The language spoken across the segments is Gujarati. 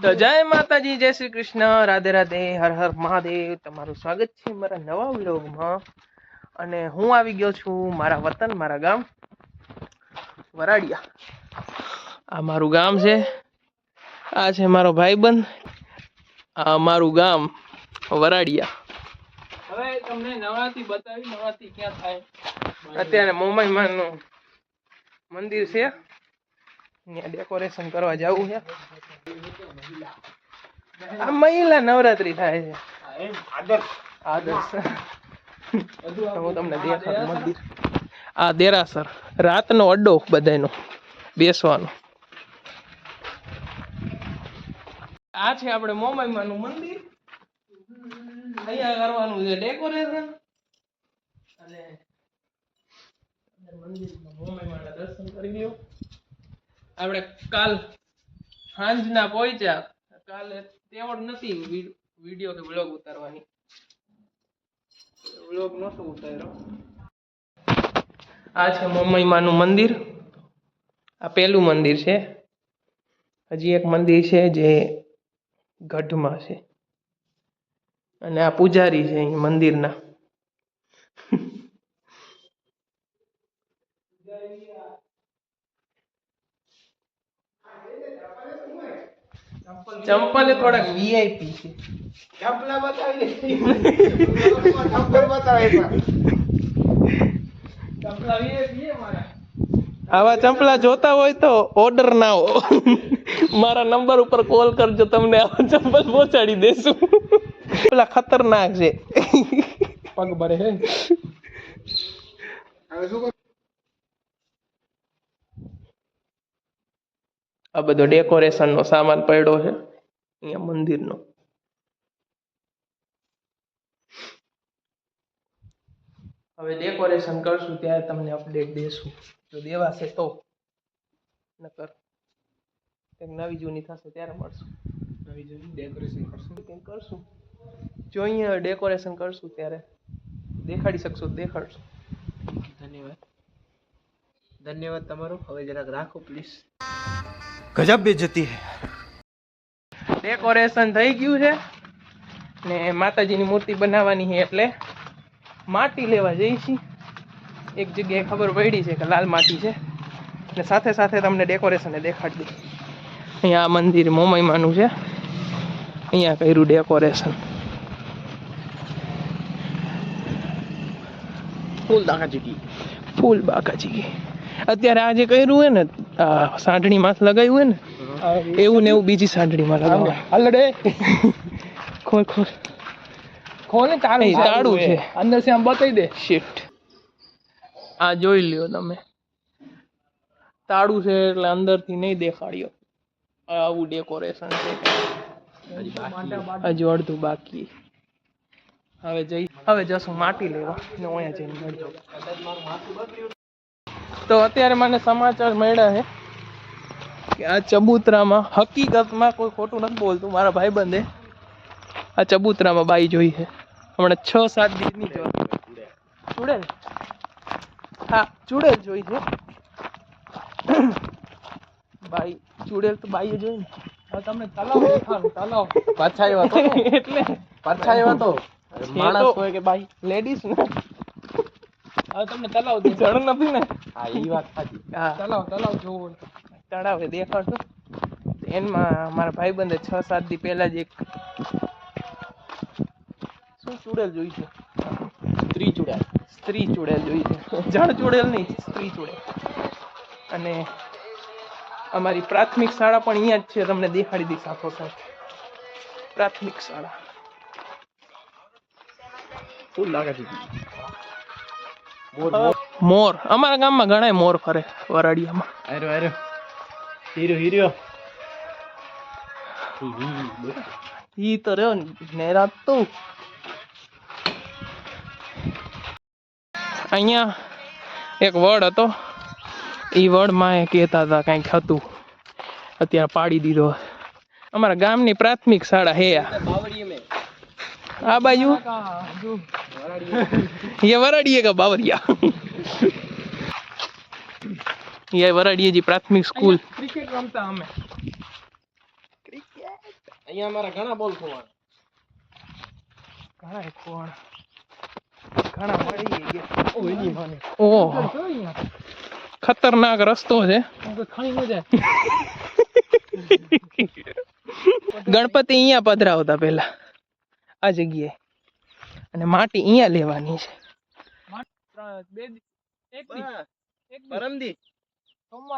તો જય માતાજી જય શ્રી કૃષ્ણ. રાધે રાધે હર હર મહાદેવ. તમારું સ્વાગત છે મારા નવા વ્લોગમાં. અને હું આવી ગયો છું મારા વતન મારા ગામ વરાડિયા. આ મારું ગામ છે. આ છે મારો ભાઈબંધ. આ મારું ગામ વરાડિયા. હવે તમને નવરાત્રી બતાવી નવરાત્રી ક્યાં થાય? અત્યારે મુંબઈમાંનું મંદિર છે. ત્યાં ડેકોરેશન કરવા જવું છે. આ મહિલા નવરાત્રી થાય છે. આદર્શ. હું તમને દેખાડું મંદિર આ દેરાસર. રાતનો અડ્ડો બધાયનો. બેસવાનો. આ છે આપણે મોમાઈમાનું મંદિર. અહીંયા કરવાનું છે ડેકોરેશન અને મંદિરમાં મોમાઈમાના દર્શન કરી લ્યો. આપણે કાલ સાંજના પહોંચ્યા. કાલે તેવડ નથી વીડિયો કે વ્લોગ ઉતારવાની. વ્લોગ નહોતો ઉતાર્યો. આ છે મમ્મીમાનું મંદિર. આ પહેલું મંદિર છે. હજી એક મંદિર છે જે ગઢમાં છે. અને આ પૂજારી છે અહીં મંદિરના. ચંપલ એ થોડાક વીઆઈપી છે. આવા ચંપલા જોતા હોય તો ઓર્ડર ના હો મારા નંબર ઉપર કોલ કરજો તમને આવા ચંપલ પહોંચાડી દેશું. પેલા ખતરનાક છે. પગ ભરે હે. આ બધો ડેકોરેશન નો સામાન પડ્યો છે. અહીંયા મંદિરનો. હવે ડેકોરેશન કરશું ત્યારે તમને અપડેટ દેશું. જો દેવાશે તો. નકર કંઈક નવી જૂની થશે ત્યારે મળશું. નવી જૂની ડેકોરેશન કરશું? કંઈક કરશું. જો અહીંયા ડેકોરેશન કરશું ત્યારે દેખાડી શકશો તો દેખાડશું. ધન્યવાદ. ધન્યવાદ તમારો. હવે જરાક રાખો પ્લીઝ ગજબ બેજતી હે. ડેકોરેશન થઈ ગયું છે ને માતાજીની મૂર્તિ બનાવવાની છે એટલે માટી લેવા જઈશી. એક જગ્યાએ ખબર પડી છે કે લાલ માટી છે. ને સાથે સાથે તમને ડેકોરેશન દેખાડી અહીંયા આ મંદિર મોમયમાનું છે. અહીંયા કર્યું ડેકોરેશન ફૂલ દાખા દાકાજી ફૂલ બાકા બાકાજી અત્યારે આ જે કર્યું હોય ને સાંઠણી માસ લગાવ્યું હોય ને એવું ને એવું બીજી સાંઢણીમાં લગાવવાનું. હલડે. ખોલ ખોલ. ખોલે નહીં, તાળું છે. અંદર से આમ બતાવી દે. શિફ્ટ આ જોઈ લ્યો તમે. તાળું છે એટલે અંદરથી નહીં દેખાડ્યો. આવું ડેકોરેશન છે. હજુ અડધું બાકી. હવે જઈ હવે જશું માટી લેવા. ને અહીંયા જઈને મળજો તો અત્યારે મને સમાચાર મળ્યા છે કે આ ચબૂતરામાં હકીકતમાં કોઈ ખોટું નથી બોલતું મારા ભાઈબંધે. આ ચબૂતરામાં બાઈ જોઈ છે. હમણાં છ સાત દિવસની ચૂડેલ હા ચૂડેલ જોઈ છે. બાઈ ચૂડેલ તો બાઈએ જોઈ ને. તમને તલાવ દેખાડું તલાવ. પાછા એવા તો? એટલે. પાછા આવ્યા તો? માણસ હોય કે બાઈ? લેડીઝ ને. હવે તમને તલાવ જણ નથી ને. હા એ વાત સાચી. તલાવ તલાવ જોવો તળાવે દેખાડશું એનમાં મારા ભાઈબંધે છ સાત દી પહેલા જ એક શું ચૂડેલ જોઈ છે? સ્ત્રી ચૂડ્યા સ્ત્રી ચૂડેલ જોઈ છે. જણ ચૂડેલ નહીં સ્ત્રી ચૂડેલ. અને અમારી પ્રાથમિક શાળા પણ અહીંયા જ છે. તમને દેખાડી દઈશ આખો સાથે પ્રાથમિક શાળા. ફૂલ લાગે ચીકી મોર અમારા ગામમાં ઘણા મોર ફરે વરાડિયામાં. આર્યો આર્યો હીરો હીરો. ઈ તો રહ્યો ને રાત તો. અહીંયા એક વડ હતો. એ વડમાં એ કહેતા હતા કંઈક હતું. અત્યારે પાડી દીધો. અમારા ગામની પ્રાથમિક શાળા હે આ. આ બાજુ ये वराड़िए का बावरिया ये वराड़िए जी प्राथमिक स्कूल ક્રિકેટ રમતા અમે અહીંયા અમારા ઘણા બોલ ખોવાના ઘણા કોણ ઘણા મળી ગયા ઓ એની માને ઓહો જો અહીંયા ખતરનાક રસ્તો છે હું તો ખાઈ ન જાય ગણપતિ અહીંયા પધરાવતા પેલા આ જગ્યાએ. અને માટી અહીંયા લેવાની છે.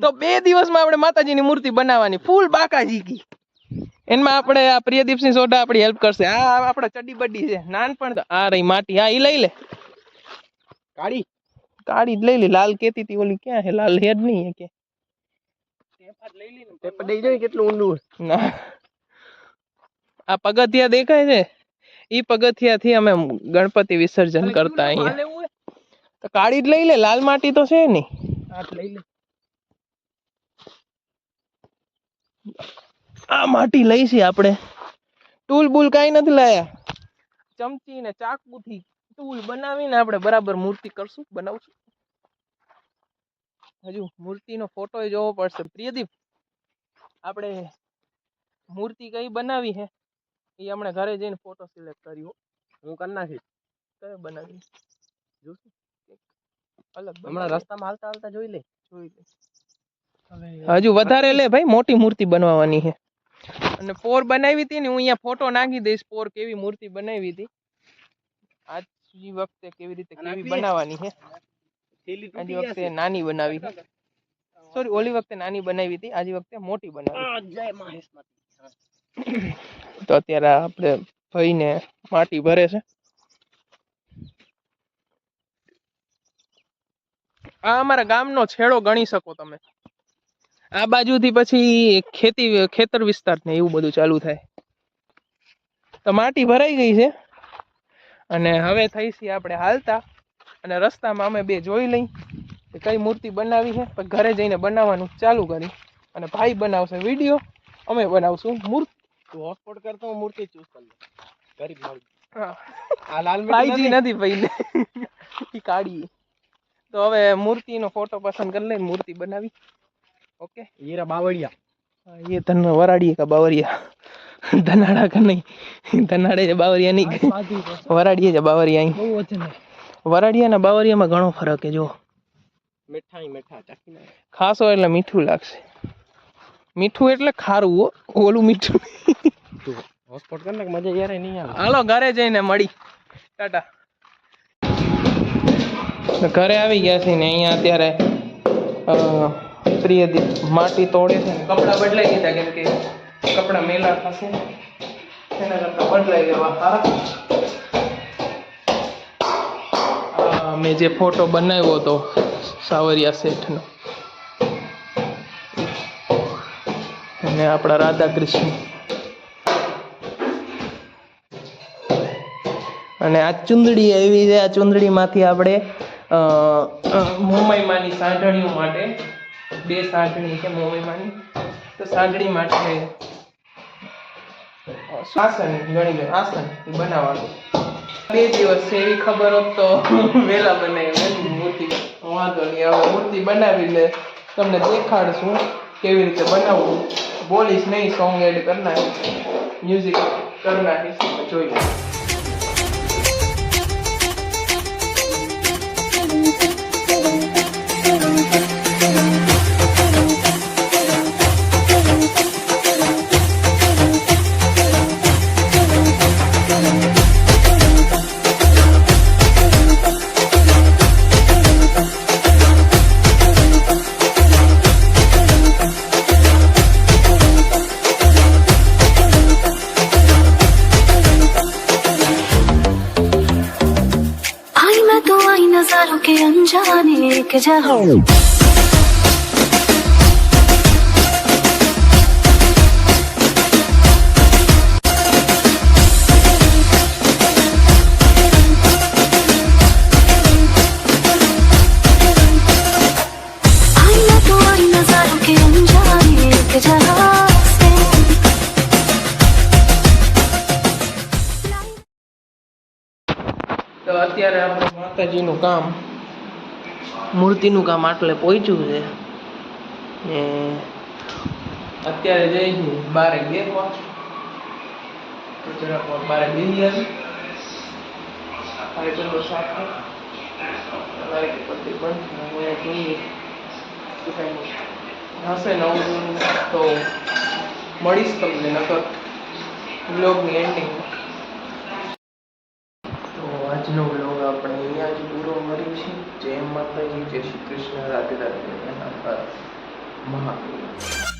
તો બે દિવસમાં આપણે માતાજીની મૂર્તિ બનાવવાની. ફૂલ બાકાજી કી એમાં આપણે આ પ્રિયદીપસિંહ સોઢા આપણી હેલ્પ કરશે. આ આપણે ચડી બડી છે. નાનપણ તો આ રહી માટી. હા ઈ લઈ લે. કાળી. કાળી જ લઈ લે. લાલ કેતી તી ઓલી ક્યાં છે લાલ હેડ નહીં કે? કેટલું ઊંડું. ના. આ પગથિયા દેખાય છે? ઈ પગથિયા થી અમે ગણપતિ વિસર્જન કરતા અહીંયા તો કાળી જ લઈ લે લાલ માટી તો છે નહીં લઈ લે. આ માટી લઈ છે આપણે. ટૂલ બુલ કાઈ નથી લાયા. ચમચી ને ચાકુથી ટૂલ બનાવીને આપણે બરાબર મૂર્તિ કરશું બનાવશું. હજુ મૂર્તિનો ફોટો જોવો પડશે. પ્રિયદીપ આપણે મૂર્તિ કઈ બનાવી છે એ હમણાં ઘરે જઈને ફોટો સિલેક્ટ કર્યો. હું કરી નાખી કયો બનાવી જોશું. અલગ હમણાં રસ્તામાં હાલતા હાલતા જોઈ લે. જોઈ લે. હજુ વધારે લે ભાઈ મોટી મૂર્તિ બનવાની છે. અને પોર બનાવી હતી ને હું અહીંયા ફોટો નાખી દઈશ પોર કેવી મૂર્તિ બનાવી હતી. આજ વખતે કેવી રીતે કેવી? બનાવવાની છે. આજી વખતે નાની બનાવી સોરી ઓલી વખતે નાની બનાવી હતી આજી વખતે મોટી બનાવી જય મહેશ તો અત્યારે આપણે ભાઈને માટી ભરે છે. આ અમારા ગામનો છેડો ગણી શકો તમે. આ બાજુથી પછી ખેતી, ખેતર વિસ્તાર ને એવું બધું ચાલુ થાય. તો માટી ભરાઈ ગઈ છે. અને હવે થઈ છે આપણે હાલતા. અને રસ્તામાં અમે બે જોઈ લઈ કે કઈ મૂર્તિ બનાવી છે. ઘરે જઈને બનાવવાનું ચાલુ કરી. અને ભાઈ બનાવશે વીડિયો, અમે બનાવશું મૂર્તિ. તું હોટસ્પોટ કરતો હું મૂર્તિ ચૂઝ કરી લે ગરીબ મળી આ લાલ ફાઈજી નથી? ભાઈ ઈ કાઢી તો હવે મૂર્તિનો ફોટો પસંદ કરી લઈને મૂર્તિ બનાવી. ઓકે? હીરા બાવળિયા. એ તને વરાડી કા બાવળિયા? ધનાડા કે નહીં? ધનાડે છે બાવરિયા નહીં. વરાડીએ છે બાવરિયા અહીં. વરાડિયા ને બાવરિયામાં ઘણો ફરક છે જો. મીઠાઈ મીઠા ખાસો એટલે મીઠું લાગશે. મીઠું એટલે ખારું ઓલું મીઠું. હોટસ્પોટ કર નાખ મજા યાર નહીં આવે. હાલો ઘરે જઈને મળી. ટાટા. ઘરે આવી ગયા છે ને અહીંયા અત્યારે પ્રિય માટી તોડે છે ને કપડાં બદલાઈ દીધા કેમ કે કપડાં મેલા થશે. એના કરતાં બદલાઈ ગયા સારા. મેં જે ફોટો બનાવ્યો હતો સાવરિયા શેઠનો અને આપણા રાધા કૃષ્ણ. અને આ ચુંદડી એવી છે, આ ચુંદડીમાંથી આપણે મોમાઈમાની સાંઠણીઓ માટે, બે સાંઠણી છે મોમાઈમાની. તો સાંઠણી માટે આસન ગણી લો આસન બનાવવાનું. બે દિવસ એવી ખબર હોત તો વહેલા બનાવી મૂર્તિ વાંધો નહીં. હવે મૂર્તિ બનાવીને તમને દેખાડશું. કેવી રીતે બનાવવું બોલીશ નહીં સોંગ એડ કરી નાખીશ મ્યુઝિક કરી નાખીશ જોઈ. नजारों के अनजाने एक जहां માતાજીનું કામ, મૂર્તિનું કામ આટલે પહોંચ્યું છે. ને અત્યારે જઈશું બારે તો જરાક બારે બેસી ભાઈ બંધો સાથે લાઈટ બધી બંધ હું જોઈએ. હશે નવું તો મળીશ તમને નકર. બ્લોગની એન્ડિંગમાં તો આજનો બ્લોગ આપણે અહીંયા જ પૂરો કરીએ છીએ જય માતાજી, જય શ્રી કૃષ્ણ, રાધે રાધે મહાદેવ.